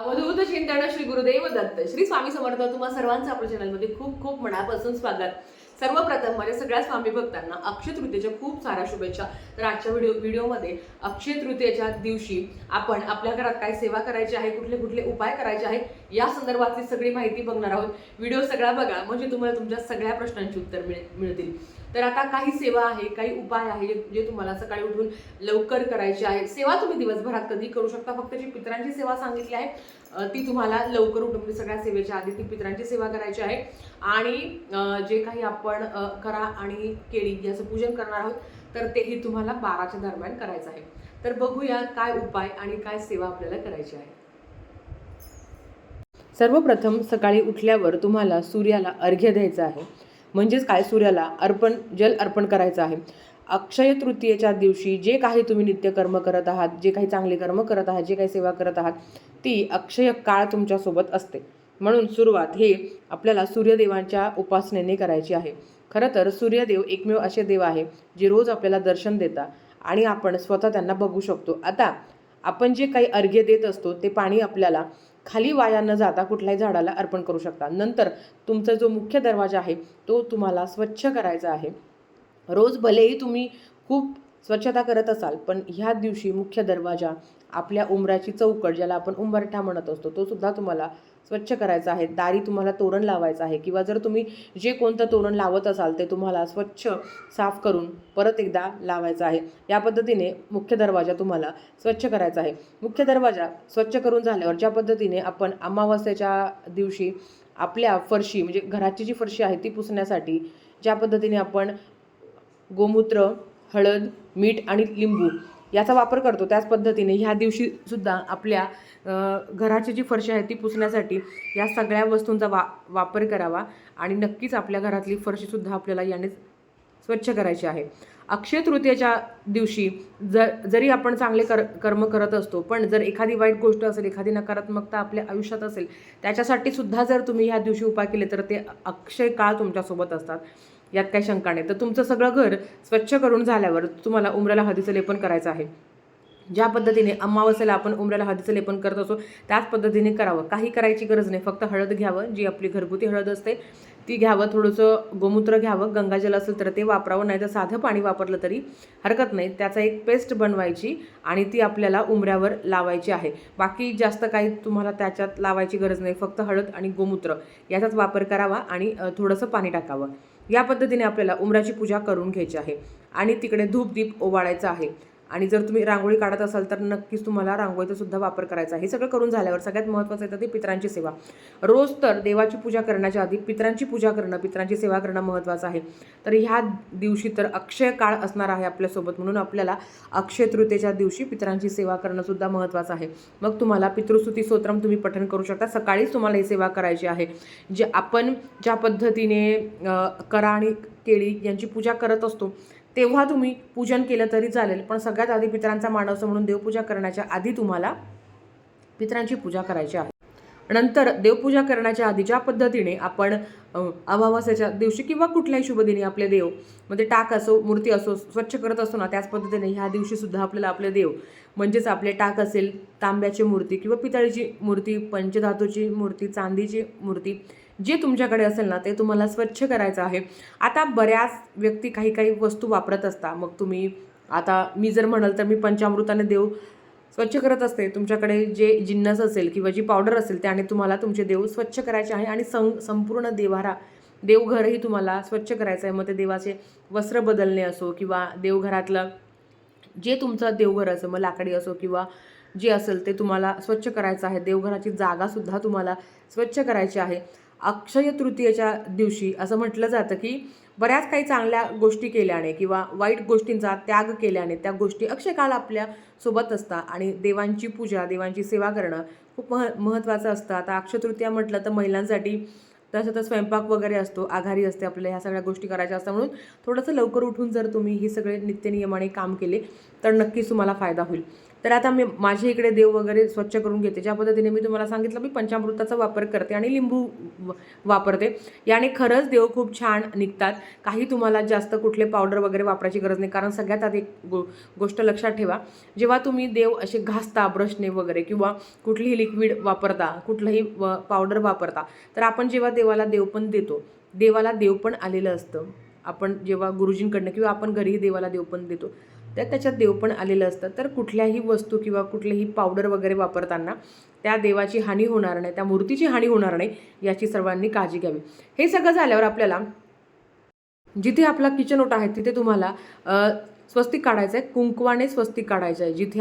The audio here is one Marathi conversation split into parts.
अवधूत चिंतन श्री गुरुदेव दत्त. श्री स्वामी समर्थ तुम्हा सर्वांचं आपल्या चॅनलमध्ये खूप खूप मनापासून स्वागत. सर्वप्रथम माझ्या सगळ्या स्वामी भक्तांना अक्षय तृतीयेच्या खूप साऱ्या शुभेच्छा. तर आजच्या व्हिडिओ व्हिडिओमध्ये अक्षय तृतीयेच्या दिवशी आपण आपल्या घरात काय सेवा करायची आहे कुठले कुठले उपाय करायचे आहेत या संदर्भातली सगळी माहिती बघणार आहोत. व्हिडिओ सगळा बघा. म्हणजे तुम्हाला तुमच्या सगळ्या प्रश्नांची उत्तर मिळ मिळतील. तर आता काही सेवा आहे काही उपाय आहे जे- तुम्हाला सकाळी उठून लवकर करायचे आहेत. सेवा तुम्ही दिवसभरात कधी करू शकता? फक्त जी पित्रांची सेवा सांगितली आहे ती तुम्हाला लवकर उठून म्हणजे सगळ्या सेवेच्या आधी ती पित्रांची सेवा करायची आहे. आणि जे काही आपण करा आणि केळी याचं पूजन करणार आहोत तर तेही तुम्हाला बाराच्या दरम्यान करायचं आहे. तर बघूया काय उपाय आणि काय सेवा आपल्याला करायची आहे. सर्वप्रथम सकाळी उठल्यावर तुम्हाला सूर्याला अर्घ्य द्यायचं आहे. म्हणजेच काय? सूर्याला अर्पण जल अर्पण करायचं आहे. अक्षय तृतीयेच्या दिवशी जे काही तुम्ही नित्यकर्म करत आहात जे काही चांगले कर्म करत आहात जे काही सेवा करत आहात ती अक्षय काळ तुमच्यासोबत असते. म्हणून सुरुवात हे आपल्याला सूर्यदेवांच्या उपासनेने करायची आहे. खरं तर सूर्यदेव एकमेव असे देव आहे जे रोज आपल्याला दर्शन देतात आणि आपण स्वतः त्यांना बघू शकतो. आता आपण जे काही अर्घ्य देत असतो ते पाणी आपल्याला खाली वाया न जाता कुठल्याही झाडाला अर्पण करू शकता. नंतर तुमचा जो मुख्य दरवाजा आहे तो तुम्हाला स्वच्छ करायचा आहे. रोज भलेही तुम्ही खूप स्वच्छता करत असाल पण ह्या दिवशी मुख्य दरवाजा आपल्या उंबराची चौकट ज्याला आपण उंबरठा म्हणत असतो तो सुद्धा तुम्हाला स्वच्छ करायचं आहे दारी तुम्हाला तोरण लावायचं आहे किंवा जर तुम्ही जे कोणतं तोरण लावत असाल ते तुम्हाला स्वच्छ साफ करून परत एकदा लावायचं आहे. या पद्धतीने मुख्य दरवाजा तुम्हाला स्वच्छ करायचा आहे. मुख्य दरवाजा स्वच्छ करून झाल्यावर ज्या पद्धतीने आपण अमावस्येच्या दिवशी आपल्या फरशी म्हणजे घराची जी फरशी आहे ती पुसण्यासाठी ज्या पद्धतीने आपण गोमूत्र हळद मीठ आणि लिंबू याचा वापर करतो त्याच पद्धतीने. ह्या दिवशीसुद्धा आपल्या घराची जी फरशी आहे ती पुसण्यासाठी या सगळ्या वस्तूंचा वा वापर करावा आणि नक्कीच आपल्या घरातली फरशीसुद्धा आपल्याला याने स्वच्छ करायची आहे. अक्षय तृतीयेच्या दिवशी जर जरी आपण चांगले कर कर्म करत असतो पण जर एखादी वाईट गोष्ट असेल एखादी नकारात्मकता आपल्या आयुष्यात असेल त्याच्यासाठी सुद्धा जर तुम्ही ह्या दिवशी उपाय केले तर ते अक्षय काळ तुमच्यासोबत असतात. यात काही शंका नाही. तर तुमचं सगळं घर स्वच्छ करून झाल्यावर तुम्हाला उमऱ्याला हळदीचं लेपन करायचं आहे. ज्या पद्धतीने अमावस्येला आपण उमऱ्याला हळदीचं लेपन करत असतो त्याच पद्धतीने करावं. काही करायची गरज नाही. फक्त हळद घ्यावं जी आपली घरगुती हळद असते ती घ्यावं थोडंसं गोमूत्र घ्यावं गंगाजल असेल तर ते वापरावं नाही तर साधं पाणी वापरलं तरी हरकत नाही. त्याचा एक पेस्ट बनवायची आणि ती आपल्याला उमऱ्यावर लावायची आहे. बाकी जास्त काही तुम्हाला त्याच्यात लावायची गरज नाही. फक्त हळद आणि गोमूत्र याचाच वापर करावा आणि थोडंसं पाणी टाकावं. या पद्धतीने आपल्याला उमराची पूजा करून घ्यायची आहे. आणि तिकडे धूप दीप ओवाळायचा आहे. आणि जर तुम्ही रांगोळी काढत असाल तर नक्कीच तुम्हाला रांगोळीचा सुद्धा वापर करायचा आहे. हे सगळं करून झाल्यावर सगळ्यात महत्त्वाचं येतं ते पितरांची सेवा. रोज तर देवाची पूजा करण्याच्या आधी पितरांची पूजा करणं पितरांची सेवा करणं महत्त्वाचं आहे. तर ह्या दिवशी तर अक्षय काळ असणार आहे आपल्यासोबत म्हणून आपल्याला अक्षय तृतीयेच्या दिवशी पितरांची सेवा करणं सुद्धा महत्त्वाचं आहे. मग तुम्हाला पितृस्तुती स्तोत्रम तुम्ही पठण करू शकता. सकाळीच तुम्हाला ही सेवा करायची आहे. जे आपण ज्या पद्धतीने करा आणि केळी यांची पूजा करत असतो तेव्हा तुम्ही पूजन केलं तरी चालेल पण सगळ्यात आधी पितरांचा मानवसा म्हणून देवपूजा करण्याच्या आधी तुम्हाला पितरांची पूजा करायची आहे. नंतर देवपूजा करण्याच्या आधी ज्या पद्धतीने आपण अमावास्याच्या दिवशी किंवा कुठल्याही शुभदिनी आपले देव म्हणजे टाक असो मूर्ती असो स्वच्छ करत असतो ना त्याच पद्धतीने ह्या दिवशीसुद्धा आपल्याला आपले देव म्हणजेच आपले टाक असेल तांब्याची मूर्ती किंवा पितळीची मूर्ती पंचधातूची मूर्ती चांदीची मूर्ती जे तुमच्याकडे असेल ना ते तुम्हाला स्वच्छ करायचं आहे. आता बऱ्याच व्यक्ती काही काही वस्तू वापरत असता मग तुम्ही आता मी जर म्हणाल तर मी पंचामृताने देव स्वच्छ करत असते. तुमच्याकडे जे जिन्नस असेल किंवा जी पावडर असेल त्याने तुम्हाला तुमचे देव स्वच्छ करायचे आहे आणि सं संपूर्ण देवारा देवघरही तुम्हाला स्वच्छ करायचं आहे. मग ते देवाचे वस्त्र बदलणे असो किंवा देवघरातलं जे तुमचं देवघर असं मग लाकडी असो किंवा जे असेल ते तुम्हाला स्वच्छ करायचं आहे. देवघराची जागासुद्धा तुम्हाला स्वच्छ करायची आहे. अक्षय तृतीयेच्या दिवशी असं म्हटलं जातं की बऱ्याच काही चांगल्या गोष्टी केल्याने किंवा वाईट गोष्टींचा त्याग केल्याने त्या गोष्टी अक्षयकाळ आपल्यासोबत असतात आणि देवांची पूजा देवांची सेवा करणं खूप मह महत्त्वाचं असतं. आता अक्षयतृतीया म्हटलं तर महिलांसाठी तसं तर स्वयंपाक वगैरे असतो आघारी असते आपल्याला ह्या सगळ्या गोष्टी करायच्या असतात म्हणून थोडंसं लवकर उठून जर तुम्ही हे सगळे नित्यनियमाने काम केले तर नक्कीच तुम्हाला फायदा होईल. तर आता मी माझ्या इकडे देव वगैरे स्वच्छ करून घेते. ज्या पद्धतीने मी तुम्हाला सांगितलं मी पंचामृताचा वापर करते आणि लिंबू व- वापरते. याने खरंच देव खूप छान निघतात. काही तुम्हाला जास्त कुठले पावडर वगैरे वापरायची गरज नाही. कारण सगळ्यात आधी गो गोष्ट लक्षात ठेवा. जेव्हा तुम्ही देव असे घासता ब्रशने वगैरे किंवा कुठलीही लिक्विड वापरता कुठलंही व पावडर वापरता तर आपण जेव्हा देवाला देव पण देतो देवाला देव पण आलेलं असतं. आपण जेव्हा गुरुजींकडनं किंवा आपण घरीही देवाला देव पण देतो. तर त्याच्यात देव पण आलेलं असतं. तर कुठल्याही वस्तू किंवा कुठलेही पावडर वगैरे वापरताना त्या देवाची हानी होणार नाही त्या मूर्तीची हानी होणार नाही याची सर्वांनी काळजी घ्यावी. हे सगळं झाल्यावर आपल्याला जिथे आपला किचन ओटा आहे तिथे तुम्हाला स्वस्तिक काढायचं आहे कुंकवाने स्वस्तिक काढायचं आहे. जिथे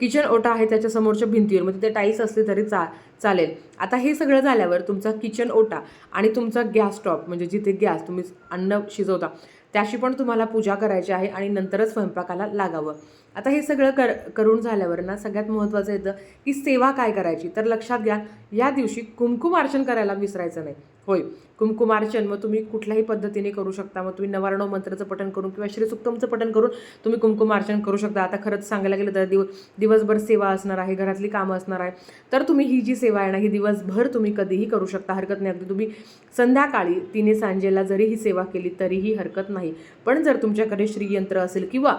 किचन ओटा आहे त्याच्या समोरच्या भिंतीवर मग तिथे टाईल्स असले तरी चा चालेल. आता हे सगळं झाल्यावर तुमचा किचन ओटा आणि तुमचा गॅस स्टॉप म्हणजे जिथे गॅस तुम्ही अन्न शिजवता त्याशी पण तुम्हाला पूजा करायची आहे आणि नंतरच स्वयंपाकाला लागावं. आता हे सगळं कर करून झाल्यावर ना सगळ्यात महत्त्वाचं येतं की सेवा काय करायची? तर लक्षात घ्या या दिवशी कुमकुमार्चन करायला विसरायचं नाही. होय कुमकुमार्चन मग तुम्ही कुठल्याही पद्धतीने करू शकता. मग तुम्ही नवारणव मंत्राचं पठण करून किंवा श्रीसुक्तमचं पठण करून तुम्ही कुमकुमार्चन करू शकता. आता खरंच सांगायला गेलं तर दिव दिवसभर सेवा असणार आहे घरातली कामं असणार आहे. तर तुम्ही ही जी सेवा आहे ना ही दिवसभर तुम्ही कधीही करू शकता. हरकत नाही. अगदी तुम्ही संध्याकाळी तिने सांजेला जरी ही सेवा केली तरीही हरकत नाही. पण जर तुमच्याकडे श्रीयंत्र असेल किंवा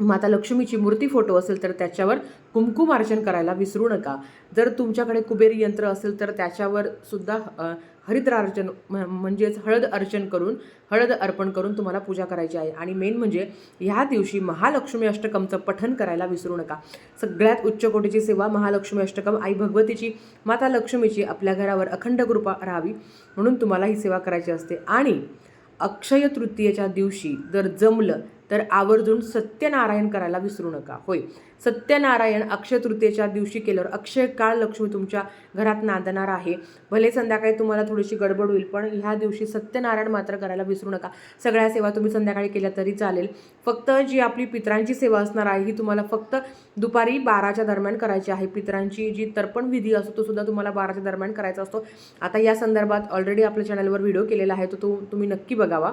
माता लक्ष्मीची मूर्ती फोटो असेल तर त्याच्यावर कुमकुमार्चन करायला विसरू नका. जर तुमच्याकडे कुबेरी यंत्र असेल तर त्याच्यावर सुद्धा हरिद्रार्चन म्हणजेच हळद अर्चन करून हळद अर्पण करून तुम्हाला पूजा करायची आहे. आणि मेन म्हणजे ह्या दिवशी महालक्ष्मी अष्टकमचं पठन करायला विसरू नका. सगळ्यात उच्च कोटीची सेवा महालक्ष्मी अष्टकम आई भगवतीची माता लक्ष्मीची आपल्या घरावर अखंड कृपा राहावी म्हणून तुम्हाला ही सेवा करायची असते. आणि अक्षय तृतीयेच्या दिवशी जर जमलं तर आवर्जून सत्यनारायण करायला विसरू नका. होय. सत्यनारायण अक्षय तृतीयेच्या दिवशी केल्यावर अक्षय काळ लक्ष्मी तुमच्या घरात नांदणार आहे. भले संध्याकाळी तुम्हाला थोडीशी गडबड होईल पण ह्या दिवशी सत्यनारायण मात्र करायला विसरू नका. सगळ्या सेवा तुम्ही संध्याकाळी केल्या तरी चालेल. फक्त जी आपली पितरांची सेवा असणार आहे ही तुम्हाला फक्त दुपारी बाराच्या दरम्यान करायची आहे. पितरांची जी तर्पण विधी असतो तो सुद्धा तुम्हाला बाराच्या दरम्यान करायचा असतो. आता या संदर्भात ऑलरेडी आपल्या चॅनलवर व्हिडिओ केलेला आहे तो तो तुम्ही नक्की बघावा.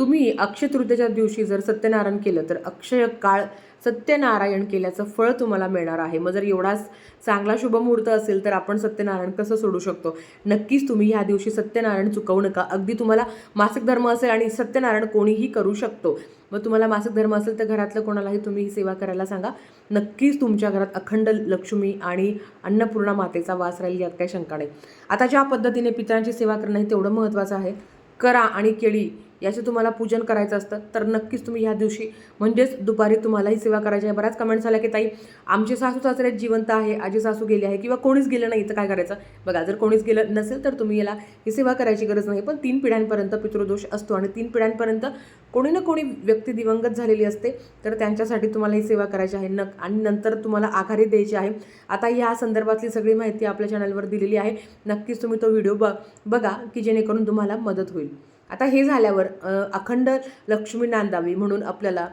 तुम्ही अक्षय तृतीयेच्या दिवशी जर सत्यनारायण केलं तर अक्षय काळ सत्यनारायण केल्याचं फळ तुम्हाला मिळणार आहे. मग जर एवढाच चांगला शुभमुहूर्त असेल तर आपण सत्यनारायण कसं सोडू शकतो? नक्कीच तुम्ही ह्या दिवशी सत्यनारायण चुकवू नका. अगदी तुम्हाला मासिक धर्म असेल आणि सत्यनारायण कोणीही करू शकतो. मग तुम्हाला मासिक धर्म असेल तर घरातलं कोणालाही तुम्ही ही सेवा करायला सांगा. नक्कीच तुमच्या घरात अखंड लक्ष्मी आणि अन्नपूर्णा मातेचा वास राहील यात काही शंका नाही. आता ज्या पद्धतीने पितरांची सेवा करणं हे तेवढं महत्त्वाचं आहे. करा आणि केळी याचे तुम्हाला पूजन करायचं असतं तर नक्कीच तुम्ही ह्या दिवशी म्हणजेच दुपारी तुम्हाला ही सेवा करायची आहे. बऱ्याच कमेंट्स आल्या की ताई आमचे सासू सासरे जिवंत आहे आजी सासू गेले आहे किंवा कोणीच गेलं नाही तर काय करायचं? बघा जर कोणीच गेलं नसेल तर तुम्ही याला ही सेवा करायची गरज नाही. पण तीन पिढ्यांपर्यंत पितृदोष असतो आणि तीन पिढ्यांपर्यंत कोणी ना कोणी व्यक्ती दिवंगत झालेली असते तर त्यांच्यासाठी तुम्हाला ही सेवा करायची आहे. न आणि नंतर तुम्हाला आघाडी द्यायची आहे. आता ह्या संदर्भातली सगळी माहिती आपल्या चॅनलवर दिलेली आहे. नक्कीच तुम्ही तो व्हिडिओ ब बघा की जेणेकरून तुम्हाला मदत होईल. आता हे झाल्यावर अखंड लक्ष्मी नांदावी म्हणून आपल्याला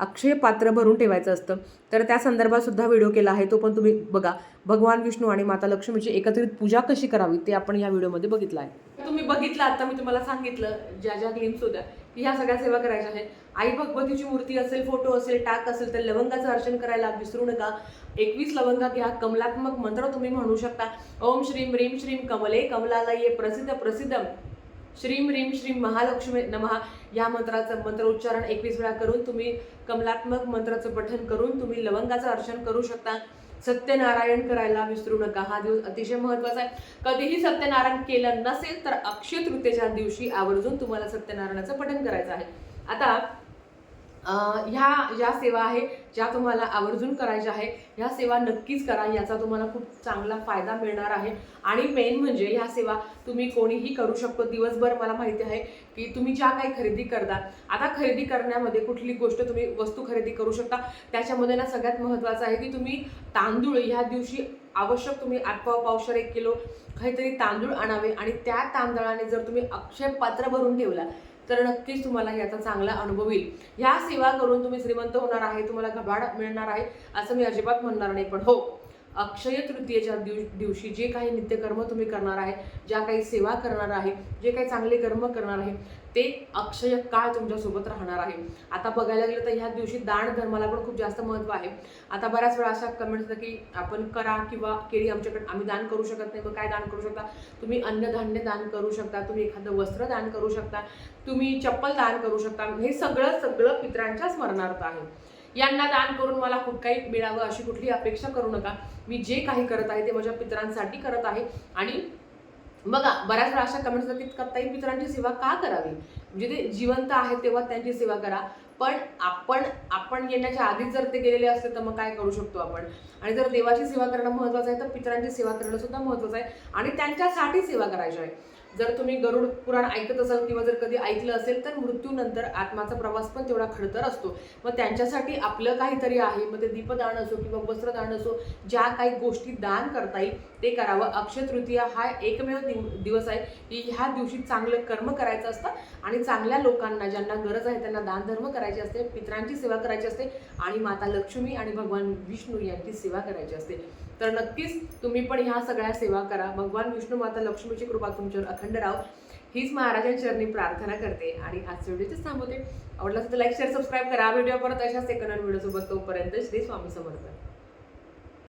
अक्षय पात्र भरून ठेवायचं असतं. तर त्या संदर्भातसुद्धा व्हिडिओ केला आहे तो पण तुम्ही बघा. भगवान विष्णू आणि माता लक्ष्मीची एकत्रित पूजा कशी करावी ते आपण या व्हिडिओमध्ये बघितलं आहे. तुम्ही बघितलं आता मी तुम्हाला सांगितलं ज्या ज्या ग्लिम्स होत्या की ह्या सगळ्या सेवा करायच्या आहेत. आई भगवतीची मूर्ती असेल फोटो असेल टाक असेल तर लवंगाचं अर्चन करायला विसरू नका. एकवीस लवंगा घ्या कमलात्मक मंत्र तुम्ही म्हणू शकता. ओम श्रीम रीम श्रीम कमले कमलालये प्रसिद्ध प्रसिद्ध श्रीम रीम श्रीम महालक्ष्मी नमहा या मंत्राचं मंत्र उच्चारण एकवीस वेळा करून तुम्ही कमलात्मक मंत्राचं पठन करून तुम्ही लवंगाचं अर्चन करू शकता. सत्यनारायण करायला विसरू नका. हा दिवस अतिशय महत्त्वाचा आहे. कधीही सत्यनारायण केलं नसेल तर अक्षय तृतीयेच्या दिवशी आवर्जून तुम्हाला सत्यनारायणाचं पठन करायचं आहे. आता ह्या ज्या सेवा आहे ज्या तुम्हाला आवर्जून करायच्या आहे ह्या सेवा नक्कीच करा याचा तुम्हाला खूप चांगला फायदा मिळणार आहे. आणि मेन म्हणजे ह्या सेवा तुम्ही कोणीही करू शकतो. दिवसभर मला माहिती आहे की तुम्ही ज्या काही खरेदी करता आता खरेदी करण्यामध्ये कुठली गोष्ट तुम्ही वस्तू खरेदी करू शकता. त्याच्यामध्ये ना सगळ्यात महत्त्वाचं आहे की तुम्ही तांदूळ ह्या दिवशी आवश्यक तुम्ही आठपाव पावशर एक किलो काहीतरी तांदूळ आणावे आणि त्या तांदळाने जर तुम्ही अक्षय पात्र भरून ठेवला तर नक्कीच तुम्हाला याचा चांगला अनुभव येईल. ह्या सेवा करून तुम्ही श्रीमंत होणार आहे तुम्हाला घबाड मिळणार आहे असं मी अजिबात म्हणणार नाही पण हो. अक्षय तृतीयेच्या दिव दिवशी जे काही नित्यकर्म तुम्ही करणार आहे ज्या काही सेवा करणार आहे जे काही चांगले कर्म करणार आहे ते अक्षय काळ तुमच्यासोबत राहणार आहे. आता बघायला गेलं तर ह्या दिवशी दान धर्माला पण खूप जास्त महत्त्व आहे. आता बऱ्याच वेळा अशा कमेंट्स येतात की आपण करा किंवा केळी आमच्याकडे आम्ही दान करू शकत नाही मग काय दान करू शकता? तुम्ही अन्नधान्य दान करू शकता तुम्ही एखादं वस्त्र दान करू शकता तुम्ही चप्पल दान करू शकता. हे सगळं सगळं पित्रांच्या स्मरणार्थ आहे. यांना दान करून मला खूप काही मिळावं अशी कुठली अपेक्षा करू नका. मी जे काही करत आहे ते माझ्या पित्रांसाठी करत आहे. आणि बघा बऱ्याच वेळा अशा कमेंट्स येतात की ताई पित्रांची सेवा का करावी? म्हणजे ते जिवंत आहेत तेव्हा त्यांची सेवा करा. पण आपण आपण येण्याच्या आधीच जर ते गेलेले असते तर मग काय करू शकतो आपण? आणि जर देवाची सेवा करणं महत्त्वाचं आहे तर पितरांची सेवा करणं सुद्धा महत्त्वाचं आहे. आणि त्यांच्यासाठी सेवा करायची आहे. जर तुम्ही गरुड पुराण ऐकत असाल किंवा जर कधी ऐकलं असेल तर मृत्यूनंतर आत्माचा प्रवास पण तेवढा खडतर असतो. मग त्यांच्यासाठी आपलं काहीतरी आहे मग ते दीपदान असो किंवा वस्त्रदान असो ज्या काही गोष्टी दान करता येईल ते करावं. अक्षय तृतीया हा एकमेव दिव- दिवस आहे. की ह्या दिवशी चांगलं कर्म करायचं असतं आणि चांगल्या लोकांना ज्यांना गरज आहे त्यांना दानधर्म करायचे असते पित्रांची सेवा करायची असते आणि माता लक्ष्मी आणि भगवान विष्णू यांची सेवा करायची असते. तर नक्कीच तुम्ही पण ह्या सगळ्या सेवा करा. भगवान विष्णू माता लक्ष्मीची कृपा तुमच्यावर अखंड राहो. हीच महाराजांच्या चरणी प्रार्थना करते आणि आजच्या व्हिडिओच थांबवते. आवडला तर लाईक शेअर सबस्क्राईब करा. व्हिडिओ परत अशाच सेकंड व्हिडिओसोबत तोपर्यंत श्री स्वामी समर्पण